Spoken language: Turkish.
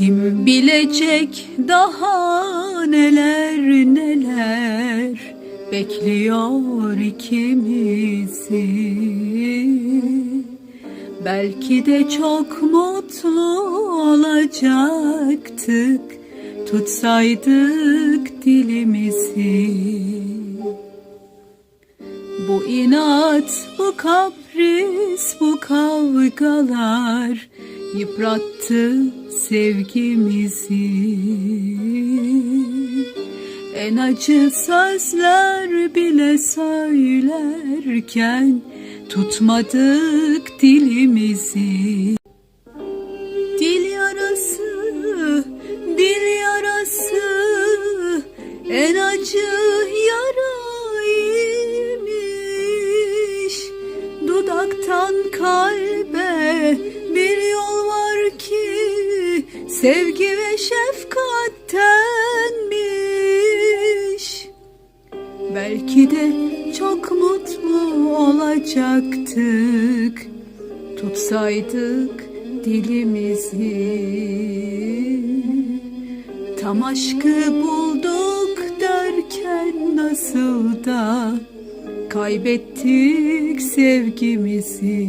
Kim bilecek daha neler neler bekliyor ikimizi? Belki de çok mutlu olacaktık tutsaydık dilimizi. Bu inat, bu kapris, bu kavgalar yıprattı sevgimizi. En acı sözler bile söylerken tutmadık dilimizi. Dil yarası, dil yarası, en acı yaraymış. Dudaktan kalbe bir yol var ki, sevgi ve şefkattenmiş. Belki de çok mutlu olacaktık. Tutsaydık dilimizi. Tam aşkı bulduk derken nasıl da kaybettik sevgimizi